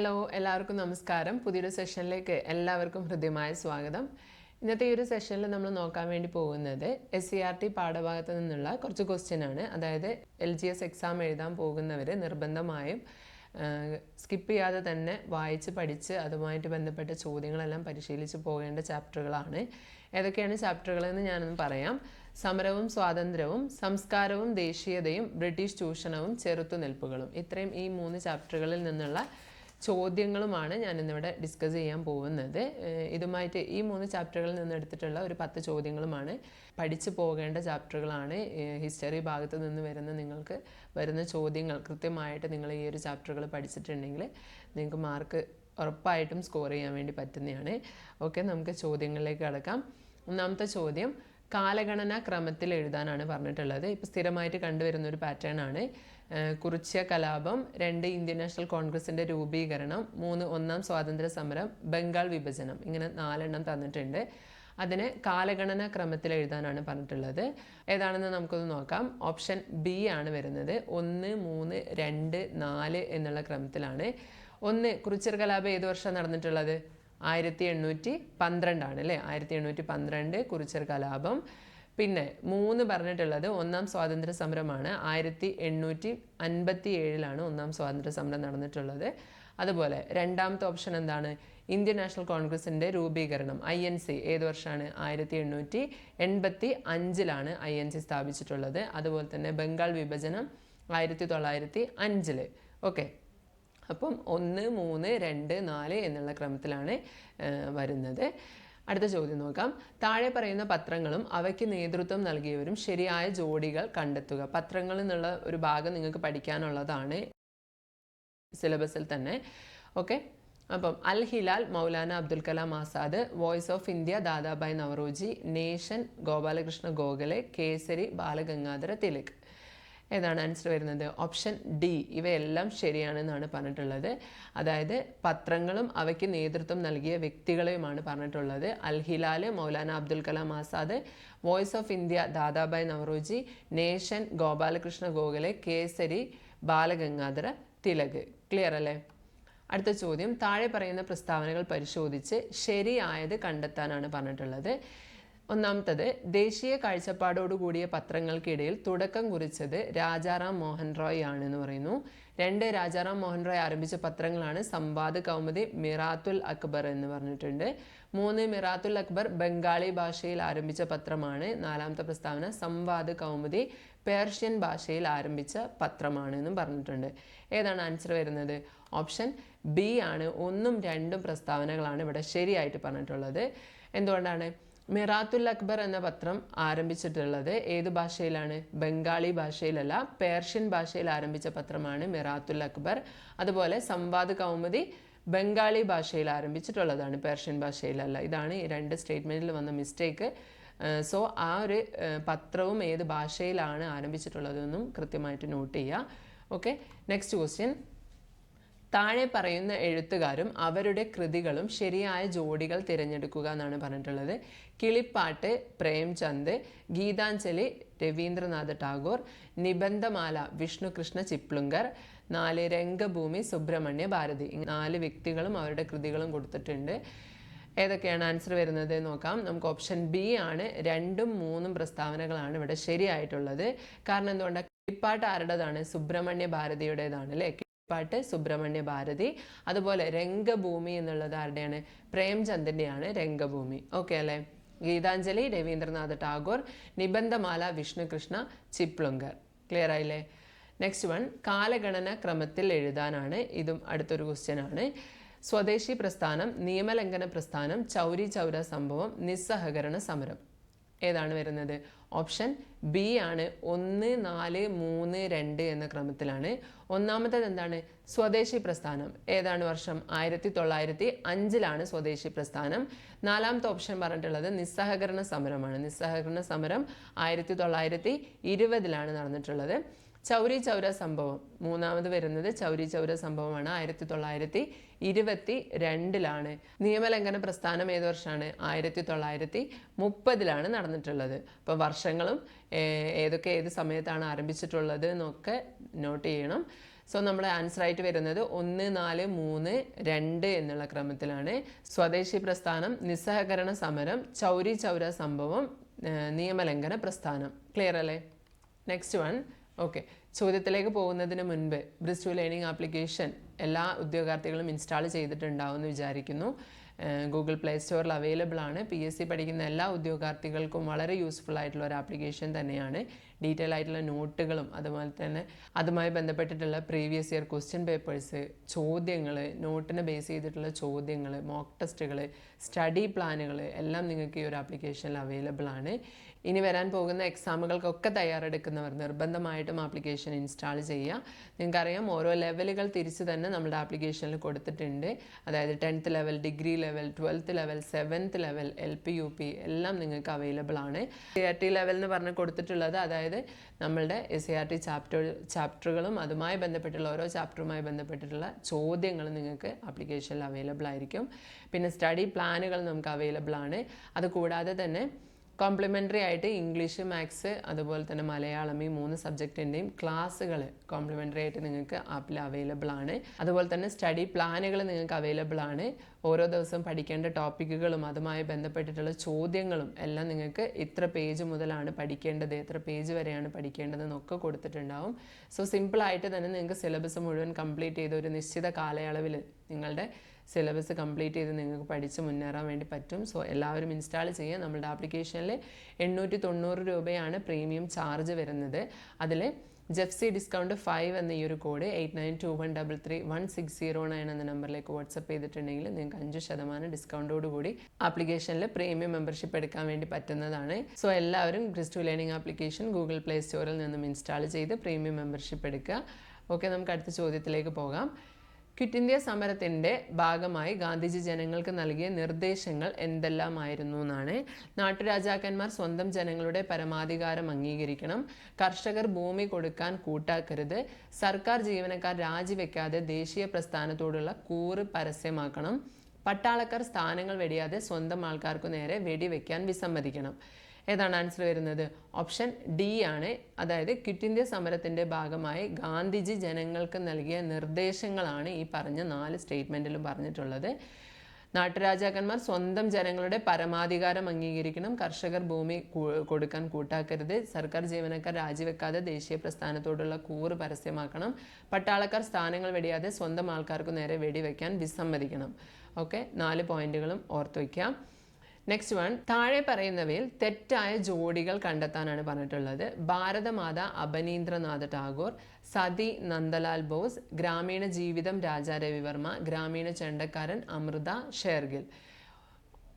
Hello എല്ലാവർക്കും നമസ്കാരം. പുതിയൊരു സെഷനിലേക്ക് എല്ലാവർക്കും ഹൃദ്യമായ സ്വാഗതം. ഇന്നത്തെ ഈ ഒരു സെഷനിൽ നമ്മൾ നോക്കാൻ വേണ്ടി പോകുന്നത് എസ് സി ആർ ടി പാഠഭാഗത്ത് നിന്നുള്ള കുറച്ച് ക്വസ്റ്റ്യൻ ആണ്. അതായത് എൽ ജി എസ് എക്സാം എഴുതാൻ പോകുന്നവർ നിർബന്ധമായും സ്കിപ്പ് ചെയ്യാതെ തന്നെ വായിച്ച് പഠിച്ച് അതുമായിട്ട് ബന്ധപ്പെട്ട ചോദ്യങ്ങളെല്ലാം പരിശീലിച്ച് പോകേണ്ട ചാപ്റ്ററുകളാണ് ഏതൊക്കെയാണ് ചാപ്റ്ററുകളെന്ന് ഞാനൊന്ന് പറയാം. സമരവും സ്വാതന്ത്ര്യവും സംസ്കാരവും ദേശീയതയും ബ്രിട്ടീഷ് ചൂഷണവും ചെറുത്തുനിൽപ്പുകളും. ഇത്രയും ഈ മൂന്ന് ചാപ്റ്ററുകളിൽ നിന്നുള്ള ചോദ്യങ്ങളുമാണ് ഞാൻ ഇന്നിവിടെ ഡിസ്കസ് ചെയ്യാൻ പോകുന്നത്. ഇതുമായിട്ട് ഈ മൂന്ന് ചാപ്റ്ററുകളിൽ നിന്ന് എടുത്തിട്ടുള്ള ഒരു പത്ത് ചോദ്യങ്ങളുമാണ്. പഠിച്ചു പോകേണ്ട ചാപ്റ്ററുകളാണ് ഹിസ്റ്ററി ഭാഗത്ത് നിന്ന് വരുന്ന നിങ്ങൾക്ക് വരുന്ന ചോദ്യങ്ങൾ കൃത്യമായിട്ട് നിങ്ങൾ ഈ ഒരു ചാപ്റ്ററുകൾ പഠിച്ചിട്ടുണ്ടെങ്കിൽ നിങ്ങൾക്ക് മാർക്ക് ഉറപ്പായിട്ടും സ്കോർ ചെയ്യാൻ വേണ്ടി പറ്റുന്നതാണ്. ഓക്കെ നമുക്ക് ചോദ്യങ്ങളിലേക്ക് കടക്കാം. ഒന്നാമത്തെ ചോദ്യം കാലഗണന ക്രമത്തിൽ എഴുതാനാണ് പറഞ്ഞിട്ടുള്ളത്. ഇപ്പോൾ സ്ഥിരമായിട്ട് കണ്ടുവരുന്ന ഒരു പാറ്റേൺ ആണ്. കുറിച്യ കലാപം രണ്ട് ഇന്ത്യൻ നാഷണൽ കോൺഗ്രസിന്റെ രൂപീകരണം മൂന്ന് ഒന്നാം സ്വാതന്ത്ര്യ സമരം ബംഗാൾ വിഭജനം ഇങ്ങനെ നാലെണ്ണം തന്നിട്ടുണ്ട്. അതിനെ കാലഗണന ക്രമത്തിൽ എഴുതാനാണ് പറഞ്ഞിട്ടുള്ളത്. ഏതാണെന്ന് നമുക്കൊന്ന് നോക്കാം. ഓപ്ഷൻ ബി ആണ് വരുന്നത്. ഒന്ന് മൂന്ന് രണ്ട് നാല് എന്നുള്ള ക്രമത്തിലാണ്. ഒന്ന് കുറിച്ചർ കലാപം ഏത് വർഷം നടന്നിട്ടുള്ളത്? ആയിരത്തി എണ്ണൂറ്റി പന്ത്രണ്ടാണ് അല്ലേ? ആയിരത്തി എണ്ണൂറ്റി പന്ത്രണ്ട് കുറിച്ചർ കലാപം. പിന്നെ മൂന്ന് പറഞ്ഞിട്ടുള്ളത് ഒന്നാം സ്വാതന്ത്ര്യ സമരമാണ് ആയിരത്തി എണ്ണൂറ്റി അൻപത്തി ഏഴിലാണ് ഒന്നാം സ്വാതന്ത്ര്യ സമരം നടന്നിട്ടുള്ളത്. അതുപോലെ രണ്ടാമത്തെ ഓപ്ഷൻ എന്താണ്? ഇന്ത്യൻ നാഷണൽ കോൺഗ്രസിന്റെ രൂപീകരണം ഐ എൻ സി. ഏത് വർഷമാണ്? ആയിരത്തി എണ്ണൂറ്റി എൺപത്തി അഞ്ചിലാണ് ഐ എൻ സി സ്ഥാപിച്ചിട്ടുള്ളത്. അതുപോലെ തന്നെ ബംഗാൾ വിഭജനം ആയിരത്തി തൊള്ളായിരത്തി അഞ്ചിൽ ഓക്കെ. അപ്പം ഒന്ന് മൂന്ന് രണ്ട് നാല് എന്നുള്ള ക്രമത്തിലാണ് വരുന്നത്. അടുത്ത ചോദ്യം നോക്കാം. താഴെ പറയുന്ന പത്രങ്ങളും അവയ്ക്ക് നേതൃത്വം നൽകിയവരും ശരിയായ ജോഡികൾ കണ്ടെത്തുക. പത്രങ്ങളിൽ നിന്നുള്ള ഒരു ഭാഗം നിങ്ങൾക്ക് പഠിക്കാനുള്ളതാണ് സിലബസിൽ തന്നെ. ഓക്കെ? അപ്പം Al Hilal Maulana Abdul Kalam Azad voice of India Dadabhai Naoroji nation Gopalakrishna Gokhale Kesari Balagangadhara Tilak. ഏതാണ് ആൻസർ വരുന്നത്? ഓപ്ഷൻ ഡി ഇവയെല്ലാം ശരിയാണെന്നാണ് പറഞ്ഞിട്ടുള്ളത്. അതായത് പത്രങ്ങളും അവയ്ക്ക് നേതൃത്വം നൽകിയ വ്യക്തികളെയുമാണ് പറഞ്ഞിട്ടുള്ളത്. Al Hilal Maulana Abdul Kalam Azad voice of India Dadabhai Naoroji nation Gopalakrishna Gokhale Kesari Balagangadhara Tilak. Clear അല്ലേ? അടുത്ത ചോദ്യം. താഴെ പറയുന്ന പ്രസ്താവനകൾ പരിശോധിച്ച് ശരിയായത് കണ്ടെത്താനാണ് പറഞ്ഞിട്ടുള്ളത്. ഒന്നാമത്തത് ദേശീയ കാഴ്ചപ്പാടോടുകൂടിയ പത്രങ്ങൾക്കിടയിൽ തുടക്കം കുറിച്ചത് രാജാറാം മോഹൻ റോയ് ആണെന്ന് പറയുന്നു. രണ്ട് രാജാറാം മോഹൻ റോയ് ആരംഭിച്ച പത്രങ്ങളാണ് സംവാദ കൗമുദി മിറാത്തുൽ അക്ബർ എന്ന് പറഞ്ഞിട്ടുണ്ട്. മൂന്ന് മിറാത്തുൽ അക്ബർ ബംഗാളി ഭാഷയിൽ ആരംഭിച്ച പത്രമാണ്. നാലാമത്തെ പ്രസ്താവന സംവാദ കൗമുദി പേർഷ്യൻ ഭാഷയിൽ ആരംഭിച്ച പത്രമാണ് എന്നും പറഞ്ഞിട്ടുണ്ട്. ഏതാണ് ആൻസർ വരുന്നത്? ഓപ്ഷൻ ബി ആണ്. ഒന്നും രണ്ടും പ്രസ്താവനകളാണ് ഇവിടെ ശരിയായിട്ട് പറഞ്ഞിട്ടുള്ളത്. എന്തുകൊണ്ടാണ്? മിറാത്തുൽ അക്ബർ എന്ന പത്രം ആരംഭിച്ചിട്ടുള്ളത് ഏത് ഭാഷയിലാണ്? ബംഗാളി ഭാഷയിലല്ല പേർഷ്യൻ ഭാഷയിൽ ആരംഭിച്ച പത്രമാണ് മിറാത്തുൽ അക്ബർ. അതുപോലെ സംവാദ് കൗമുദി ബംഗാളി ഭാഷയിൽ ആരംഭിച്ചിട്ടുള്ളതാണ് പേർഷ്യൻ ഭാഷയിലല്ല. ഇതാണ് ഈ രണ്ട് സ്റ്റേറ്റ്മെന്റിൽ വന്ന മിസ്റ്റേക്ക്. സോ ആ ഒരു പത്രവും ഏത് ഭാഷയിലാണ് ആരംഭിച്ചിട്ടുള്ളതെന്നും കൃത്യമായിട്ട് നോട്ട് ചെയ്യുക ഓക്കെ നെക്സ്റ്റ് ക്വസ്റ്റ്യൻ. താഴെ പറയുന്ന എഴുത്തുകാരും അവരുടെ കൃതികളും ശരിയായ ജോഡികൾ തിരഞ്ഞെടുക്കുക എന്നാണ് പറഞ്ഞിട്ടുള്ളത്. കിളിപ്പാട്ട് പ്രേംചന്ദ് ഗീതാഞ്ജലി രവീന്ദ്രനാഥ് ടാഗോർ നിബന്ധമാല വിഷ്ണുകൃഷ്ണ ചിപ്ലുങ്കർ നാല് രംഗഭൂമി സുബ്രഹ്മണ്യ ഭാരതി. നാല് വ്യക്തികളും അവരുടെ കൃതികളും കൊടുത്തിട്ടുണ്ട്. ഏതൊക്കെയാണ് ആൻസർ വരുന്നത് നോക്കാം. നമുക്ക് ഓപ്ഷൻ ബി ആണ്. രണ്ടും മൂന്നും പ്രസ്താവനകളാണ് ഇവിടെ ശരിയായിട്ടുള്ളത്. കാരണം എന്തുകൊണ്ടാണ് കിളിപ്പാട്ട് ആരുടേതാണ്? സുബ്രഹ്മണ്യ ഭാരതിയുടേതാണ് അല്ലേ? പാട്ട് സുബ്രഹ്മണ്യ ഭാരതി. അതുപോലെ രംഗഭൂമി എന്നുള്ളത് ആരുടെയാണ്? പ്രേംചന്ദിന്റെയാണ് രംഗഭൂമി. ഓക്കെ അല്ലേ? ഗീതാഞ്ജലി രവീന്ദ്രനാഥ് ടാഗോർ നിബന്ധമാല വിഷ്ണുകൃഷ്ണ ചിപ്ലുങ്കർ. ക്ലിയർ ആയില്ലേ? നെക്സ്റ്റ് വൺ കാലഗണന ക്രമത്തിൽ എഴുതാനാണ്. ഇതും അടുത്തൊരു ക്വസ്റ്റ്യൻ ആണ്. സ്വദേശി പ്രസ്ഥാനം നിയമലംഘന പ്രസ്ഥാനം ചൗരി ചൗര സംഭവം നിസ്സഹകരണ സമരം. ഏതാണ് വരുന്നത്? ഓപ്ഷൻ ബി ആണ്. ഒന്ന് നാല് മൂന്ന് രണ്ട് എന്ന ക്രമത്തിലാണ്. ഒന്നാമത്തേത് എന്താണ്? സ്വദേശി പ്രസ്ഥാനം. ഏതാണ് വർഷം? ആയിരത്തി തൊള്ളായിരത്തി അഞ്ചിലാണ് സ്വദേശി പ്രസ്ഥാനം. നാലാമത്തെ ഓപ്ഷൻ പറഞ്ഞിട്ടുള്ളത് നിസ്സഹകരണ സമരമാണ്. നിസ്സഹകരണ സമരം ആയിരത്തി തൊള്ളായിരത്തി ഇരുപതിലാണ് നടന്നിട്ടുള്ളത്. ചൗരി ചൗര സംഭവം. മൂന്നാമത് വരുന്നത് ചൗരി ചൗര സംഭവമാണ്. ആയിരത്തി തൊള്ളായിരത്തി ഇരുപത്തി രണ്ടിലാണ് നിയമലംഘന പ്രസ്ഥാനം ഏത് വർഷമാണ്? ആയിരത്തി തൊള്ളായിരത്തി മുപ്പതിലാണ് നടന്നിട്ടുള്ളത്. അപ്പോൾ വർഷങ്ങളും ഏതൊക്കെ ഏത് സമയത്താണ് ആരംഭിച്ചിട്ടുള്ളത് എന്നൊക്കെ നോട്ട് ചെയ്യണം. സോ നമ്മുടെ ആൻസർ ആയിട്ട് വരുന്നത് ഒന്ന് നാല് മൂന്ന് രണ്ട് എന്നുള്ള ക്രമത്തിലാണ്. സ്വദേശി പ്രസ്ഥാനം നിസ്സഹകരണ സമരം ചൗരി ചൗര സംഭവം നിയമലംഘന പ്രസ്ഥാനം. ക്ലിയർ അല്ലേ? നെക്സ്റ്റ് വൺ ഓക്കെ ചോദ്യത്തിലേക്ക് പോകുന്നതിന് മുൻപ് ബ്രിസ്റ്റു ലേണിംഗ് ആപ്ലിക്കേഷൻ എല്ലാ ഉദ്യോഗാർത്ഥികളും ഇൻസ്റ്റാൾ ചെയ്തിട്ടുണ്ടാവുമെന്ന് വിചാരിക്കുന്നു. ഗൂഗിൾ പ്ലേ സ്റ്റോറിൽ അവൈലബിൾ ആണ്. പി എസ് സി പഠിക്കുന്ന എല്ലാ ഉദ്യോഗാർത്ഥികൾക്കും വളരെ യൂസ്ഫുൾ ആയിട്ടുള്ള ഒരു ആപ്ലിക്കേഷൻ തന്നെയാണ്. ഡീറ്റെയിൽ ആയിട്ടുള്ള നോട്ടുകളും അതുപോലെ തന്നെ അതുമായി ബന്ധപ്പെട്ടിട്ടുള്ള പ്രീവിയസ് ഇയർ ക്വസ്റ്റ്യൻ പേപ്പേഴ്സ് ചോദ്യങ്ങൾ നോട്ടിനെ ബേസ് ചെയ്തിട്ടുള്ള ചോദ്യങ്ങൾ മോക്ക് ടെസ്റ്റുകൾ സ്റ്റഡി പ്ലാനുകൾ എല്ലാം നിങ്ങൾക്ക് ഈ ഒരു ആപ്ലിക്കേഷനിൽ അവൈലബിൾ ആണ്. ഇനി വരാൻ പോകുന്ന എക്സാമുകൾക്കൊക്കെ തയ്യാറെടുക്കുന്നവർ നിർബന്ധമായിട്ടും ആപ്ലിക്കേഷൻ ഇൻസ്റ്റാൾ ചെയ്യുക. നിങ്ങൾക്കറിയാം ഓരോ ലെവലുകൾ തിരിച്ച് തന്നെ നമ്മുടെ ആപ്ലിക്കേഷനിൽ കൊടുത്തിട്ടുണ്ട്. അതായത് tenth level degree level twelfth level seventh level L P U P എല്ലാം നിങ്ങൾക്ക് അവൈലബിൾ ആണ്. സി ആർ ടി ലെവൽ എന്ന് പറഞ്ഞ് കൊടുത്തിട്ടുള്ളത് അതായത് നമ്മളുടെ S C R T chapter ചാപ്റ്ററുകളും അതുമായി ബന്ധപ്പെട്ടുള്ള ഓരോ ചാപ്റ്ററുമായി ബന്ധപ്പെട്ടിട്ടുള്ള ചോദ്യങ്ങൾ നിങ്ങൾക്ക് ആപ്ലിക്കേഷനിൽ അവൈലബിൾ ആയിരിക്കും. പിന്നെ സ്റ്റഡി പ്ലാനുകൾ നമുക്ക് അവൈലബിൾ ആണ്. അതുകൂടാതെ തന്നെ കോംപ്ലിമെന്ററി ആയിട്ട് ഇംഗ്ലീഷ് മാത്സ് അതുപോലെ തന്നെ മലയാളം ഈ മൂന്ന് സബ്ജക്റ്റിന്റെയും ക്ലാസ്സുകൾ കോംപ്ലിമെന്ററി ആയിട്ട് നിങ്ങൾക്ക് ആപ്പിൽ അവൈലബിൾ ആണ്. അതുപോലെ തന്നെ സ്റ്റഡി പ്ലാനുകൾ നിങ്ങൾക്ക് അവൈലബിൾ ആണ്. ഓരോ ദിവസം പഠിക്കേണ്ട ടോപ്പിക്കുകളും അതുമായി ബന്ധപ്പെട്ടിട്ടുള്ള ചോദ്യങ്ങളും എല്ലാം നിങ്ങൾക്ക് ഇത്ര പേജ് മുതലാണ് പഠിക്കേണ്ടത് എത്ര പേജ് വരെയാണ് പഠിക്കേണ്ടത് എന്നൊക്കെ കൊടുത്തിട്ടുണ്ടാവും. സോ സിമ്പിളായിട്ട് തന്നെ നിങ്ങൾക്ക് സിലബസ് മുഴുവൻ കംപ്ലീറ്റ് ചെയ്ത് ഒരു നിശ്ചിത കാലയളവിൽ നിങ്ങളുടെ സിലബസ് കംപ്ലീറ്റ് ചെയ്ത് നിങ്ങൾക്ക് പഠിച്ച് മുന്നേറാൻ വേണ്ടി പറ്റും. സോ എല്ലാവരും ഇൻസ്റ്റാൾ ചെയ്യുക. നമ്മുടെ ആപ്ലിക്കേഷനിൽ എണ്ണൂറ്റി തൊണ്ണൂറ് രൂപയാണ് പ്രീമിയം ചാർജ് വരുന്നത്. അതിൽ ജെഫ്സി ഡിസ്കൗണ്ട് ഫൈവ് എന്ന ഈ ഒരു code eight nine two one double three one six zero nine എന്ന നമ്പറിലേക്ക് വാട്സപ്പ് ചെയ്തിട്ടുണ്ടെങ്കിൽ നിങ്ങൾക്ക് അഞ്ച് ശതമാനം ഡിസ്കൗണ്ടോട് കൂടി ആപ്ലിക്കേഷനിൽ പ്രീമിയം മെമ്പർഷിപ്പ് എടുക്കാൻ വേണ്ടി പറ്റുന്നതാണ്. സോ എല്ലാവരും ക്രിസ്റ്റു ലേണിംഗ് ആപ്ലിക്കേഷൻ ഗൂഗിൾ പ്ലേ സ്റ്റോറിൽ നിന്നും ഇൻസ്റ്റാൾ ചെയ്ത് പ്രീമിയം മെമ്പർഷിപ്പ് എടുക്കുക. ഓക്കെ നമുക്ക് അടുത്ത ചോദ്യത്തിലേക്ക് പോകാം. ക്വിറ്റ് ഇന്ത്യ സമരത്തിന്റെ ഭാഗമായി ഗാന്ധിജി ജനങ്ങൾക്ക് നൽകിയ നിർദ്ദേശങ്ങൾ എന്തെല്ലാമായിരുന്നു എന്നാണ്. നാട്ടുരാജാക്കന്മാർ സ്വന്തം ജനങ്ങളുടെ പരമാധികാരം അംഗീകരിക്കണം. കർഷകർ ഭൂമി കൊടുക്കാൻ കൂട്ടാക്കരുത്. സർക്കാർ ജീവനക്കാർ രാജിവെക്കാതെ ദേശീയ പ്രസ്ഥാനത്തോടുള്ള കൂറ് പരസ്യമാക്കണം. പട്ടാളക്കാർ സ്ഥാനങ്ങൾ വെടിയാതെ സ്വന്തം ആൾക്കാർക്കു നേരെ വെടിവെക്കാൻ വിസമ്മതിക്കണം. ഏതാണ് ആൻസർ വരുന്നത്? ഓപ്ഷൻ ഡി ആണ്. അതായത് ക്വിറ്റ് ഇന്ത്യ സമരത്തിന്റെ ഭാഗമായി ഗാന്ധിജി ജനങ്ങൾക്ക് നൽകിയ നിർദ്ദേശങ്ങളാണ് ഈ പറഞ്ഞ നാല് സ്റ്റേറ്റ്മെന്റിലും പറഞ്ഞിട്ടുള്ളത്. നാട്ടുരാജാക്കന്മാർ സ്വന്തം ജനങ്ങളുടെ പരമാധികാരം അംഗീകരിക്കണം. കർഷകർ ഭൂമി കൊടുക്കാൻ കൂട്ടാക്കരുത്. സർക്കാർ ജീവനക്കാർ രാജിവെക്കാതെ ദേശീയ പ്രസ്ഥാനത്തോടുള്ള കൂറ് പരസ്യമാക്കണം. പട്ടാളക്കാർ സ്ഥാനങ്ങൾ വെടിയാതെ സ്വന്തം ആൾക്കാർക്ക് നേരെ വെടിവെക്കാൻ വിസമ്മതിക്കണം. ഓക്കെ? നാല് പോയിന്റുകളും ഓർത്തു വയ്ക്കാം നെക്സ്റ്റ് വൺ താഴെ പറയുന്നവയിൽ തെറ്റായ ജോഡികൾ കണ്ടെത്താനാണ് പറഞ്ഞിട്ടുള്ളത്. ഭാരതമാത അപനീന്ദ്രനാഥ ടാഗോർ സതി നന്ദലാൽ ബോസ് ഗ്രാമീണ ജീവിതം രാജാ രവിവർമ്മ ഗ്രാമീണ ചെണ്ടക്കാരൻ അമൃത ഷേർഗിൽ.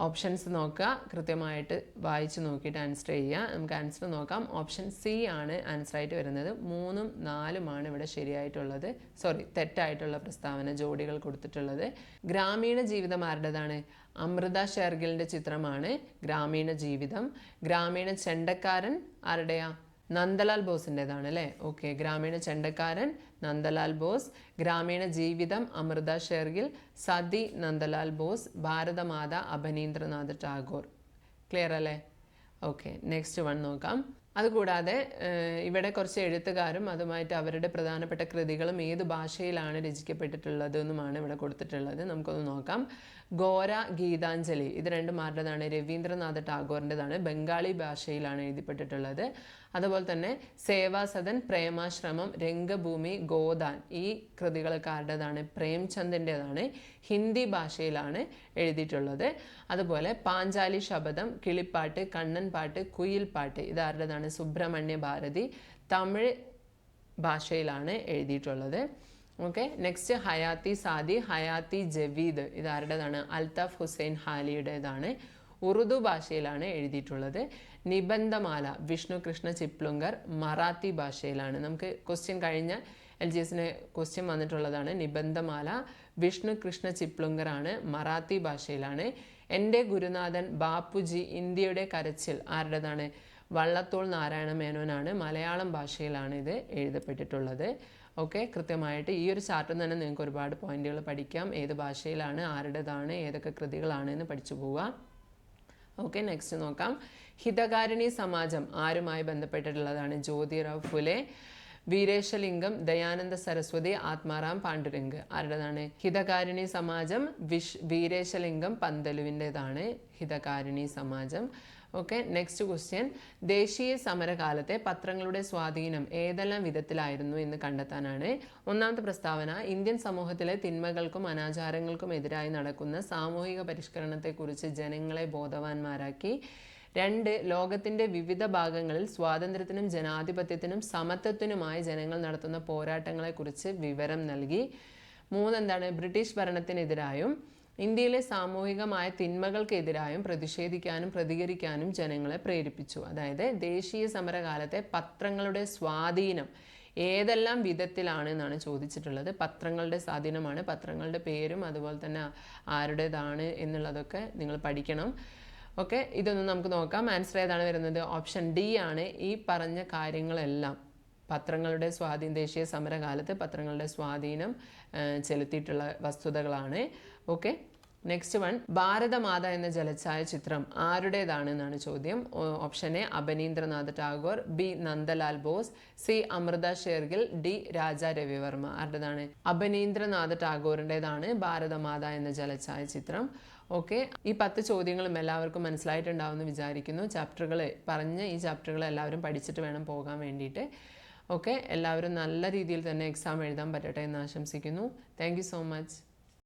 ഓപ്ഷൻസ് നോക്കുക. കൃത്യമായിട്ട് വായിച്ച് നോക്കിയിട്ട് ആൻസർ ചെയ്യുക. നമുക്ക് ആൻസർ നോക്കാം. ഓപ്ഷൻ സി ആണ് ആൻസർ ആയിട്ട് വരുന്നത്. മൂന്നും നാലുമാണ് ഇവിടെ ശരിയായിട്ടുള്ളത്. സോറി തെറ്റായിട്ടുള്ള പ്രസ്താവന ജോഡികൾ കൊടുത്തിട്ടുള്ളത്. ഗ്രാമീണ ജീവിതം ആരുടേതാണ്? അമൃത ഷെർഗിലിന്റെ ചിത്രമാണ് ഗ്രാമീണ ജീവിതം. ഗ്രാമീണ ചെണ്ടക്കാരൻ ആരുടെയാ? നന്ദലാൽ ബോസിന്റെതാണ് അല്ലേ ഓക്കെ ഗ്രാമീണ ചെണ്ടക്കാരൻ നന്ദലാൽ ബോസ് ഗ്രാമീണ ജീവിതം അമൃത ഷെർഗിൽ സതി നന്ദലാൽ ബോസ് ഭാരതമാത അഭനീന്ദ്രനാഥ് ടാഗോർ. ക്ലിയർ അല്ലേ? ഓക്കെ നെക്സ്റ്റ് വൺ നോക്കാം. അതുകൂടാതെ ഇവിടെ കുറച്ച് എഴുത്തുകാരും അതുമായിട്ട് അവരുടെ പ്രധാനപ്പെട്ട കൃതികളും ഏത് ഭാഷയിലാണ് രചിക്കപ്പെട്ടിട്ടുള്ളത് എന്നുമാണ് ഇവിടെ കൊടുത്തിട്ടുള്ളത്. നമുക്കൊന്ന് നോക്കാം. ഗോര ഗീതാഞ്ജലി. ഇത് രണ്ടും ആരുടേതാണ്? രവീന്ദ്രനാഥ ടാഗോറിന്റെതാണ് ബംഗാളി ഭാഷയിലാണ് എഴുതിപ്പെട്ടിട്ടുള്ളത്. അതുപോലെ തന്നെ സേവാസദൻ പ്രേമാശ്രമം രംഗഭൂമി ഗോദാൻ ഈ കൃതികൾക്കാരുടേതാണ് പ്രേംചന്ദിന്റെതാണ് ഹിന്ദി ഭാഷയിലാണ് എഴുതിയിട്ടുള്ളത്. അതുപോലെ പാഞ്ചാലി ശബദം കിളിപ്പാട്ട് കണ്ണൻ പാട്ട് കുയിൽ പാട്ട് ഇത് സുബ്രഹ്മണ്യ ഭാരതി തമിഴ് ഭാഷയിലാണ് എഴുതിയിട്ടുള്ളത്. ഓക്കെ നെക്സ്റ്റ് ഹയാത്തി സാദി ഹയാത്തി ജവീദ് ഇതാരുടേതാണ് അൽതാഫ് ഹുസൈൻ ഹാലിയുടേതാണ് ഉറുദു ഭാഷയിലാണ് എഴുതിയിട്ടുള്ളത്. നിബന്ധമാല വിഷ്ണു കൃഷ്ണ ചിപ്ലുങ്കർ മറാത്തി ഭാഷയിലാണ്. നമുക്ക് ക്വസ്റ്റ്യൻ കഴിഞ്ഞ എൽ ജി എസിന് ക്വസ്റ്റ്യൻ വന്നിട്ടുള്ളതാണ്. നിബന്ധമാല വിഷ്ണു കൃഷ്ണ ചിപ്ലുങ്കർ ആണ് മറാത്തി ഭാഷയിലാണ്. എന്റെ ഗുരുനാഥൻ ബാപ്പുജി ഇന്ത്യയുടെ കരച്ചിൽ ആരുടേതാണ്? വള്ളത്തോൾ നാരായണ മേനോനാണ് മലയാളം ഭാഷയിലാണ് ഇത് എഴുതപ്പെട്ടിട്ടുള്ളത്. ഓക്കെ കൃത്യമായിട്ട് ഈ ഒരു ചാർട്ടിൽ തന്നെ നിങ്ങൾക്ക് ഒരുപാട് പോയിന്റുകൾ പഠിക്കാം. ഏത് ഭാഷയിലാണ് ആരുടേതാണ് ഏതൊക്കെ കൃതികളാണ് എന്ന് പഠിച്ചു പോവുക. ഓക്കെ നെക്സ്റ്റ് നോക്കാം. ഹിതകാരിണി സമാജം ആരുമായി ബന്ധപ്പെട്ടിട്ടുള്ളതാണ്? ജ്യോതിറാവ് ഫുലെ വീരേശലിംഗം ദയാനന്ദ സരസ്വതി ആത്മാറാം പാണ്ഡുരംഗ്. ആരുടേതാണ്? ഹിതകാരിണി സമാജം വിഷ് Veeresalingam പന്തലുവിന്റെതാണ് Hitakarini Samajam. Okay next question. ദേശീയ സമരകാലത്തെ പത്രങ്ങളുടെ സ്വാധീനം ഏതെല്ലാം വിധത്തിലായിരുന്നു എന്ന് കണ്ടെത്താനാണ് ഒന്നാമത്തെ പ്രസ്താവന. ഇന്ത്യൻ സമൂഹത്തിലെ തിന്മകൾക്കും അനാചാരങ്ങൾക്കും എതിരായി നടക്കുന്ന സാമൂഹിക പരിഷ്കരണത്തെക്കുറിച്ച് ജനങ്ങളെ ബോധവാന്മാരാക്കി രണ്ട് ലോകത്തിന്റെ വിവിധ ഭാഗങ്ങളിൽ സ്വാതന്ത്ര്യത്തിനും ജനാധിപത്യത്തിനും സമത്വത്തിനുമായി ജനങ്ങൾ നടത്തുന്ന പോരാട്ടങ്ങളെക്കുറിച്ച് വിവരം നൽകി. മൂന്നെന്താണ് ബ്രിട്ടീഷ് ഭരണത്തിനെതിരായും ഇന്ത്യയിലെ സാമൂഹികമായ തിന്മകൾക്കെതിരായും പ്രതിഷേധിക്കാനും പ്രതികരിക്കാനും ജനങ്ങളെ പ്രേരിപ്പിച്ചു. അതായത് ദേശീയ സമരകാലത്തെ പത്രങ്ങളുടെ സ്വാധീനം ഏതെല്ലാം വിധത്തിലാണ് എന്നാണ് ചോദിച്ചിട്ടുള്ളത്. പത്രങ്ങളുടെ സ്വാധീനമാണ് പത്രങ്ങളുടെ പേരും അതുപോലെ തന്നെ ആരുടേതാണ് എന്നുള്ളതൊക്കെ നിങ്ങൾ പഠിക്കണം. ഓക്കെ? ഇതൊന്ന് നമുക്ക് നോക്കാം. ആൻസർ ഏതാണ് വരുന്നത്? ഓപ്ഷൻ ഡി ആണ്. ഈ പറഞ്ഞ കാര്യങ്ങളെല്ലാം. പത്രങ്ങളുടെ സ്വാധീനം ദേശീയ സമരകാലത്ത് പത്രങ്ങളുടെ സ്വാധീനം ചെലുത്തിയിട്ടുള്ള വസ്തുതകളാണ്. ഓക്കെ? നെക്സ്റ്റ് വൺ ഭാരതമാത എന്ന ജലഛായ ചിത്രം ആരുടേതാണ് എന്നാണ് ചോദ്യം option A Abanindranath Tagore B Nandalal Bose C Amrita Shergil D Raja Ravivarma. ആരുടേതാണ്? അപനീന്ദ്രനാഥ് ടാഗോറിന്റെതാണ് ഭാരതമാത എന്ന ജലഛായ ചിത്രം ഓക്കെ. ഈ പത്ത് ചോദ്യങ്ങളും എല്ലാവർക്കും മനസ്സിലായിട്ടുണ്ടാവുമെന്ന് വിചാരിക്കുന്നു. ചാപ്റ്ററുകൾ പറഞ്ഞ് ഈ ചാപ്റ്ററുകൾ എല്ലാവരും പഠിച്ചിട്ട് വേണം പോകാൻ വേണ്ടിയിട്ട്. ഓക്കെ. എല്ലാവരും നല്ല രീതിയിൽ തന്നെ എക്സാം എഴുതാൻ പറ്റട്ടെ എന്ന് ആശംസിക്കുന്നു. Thank so much.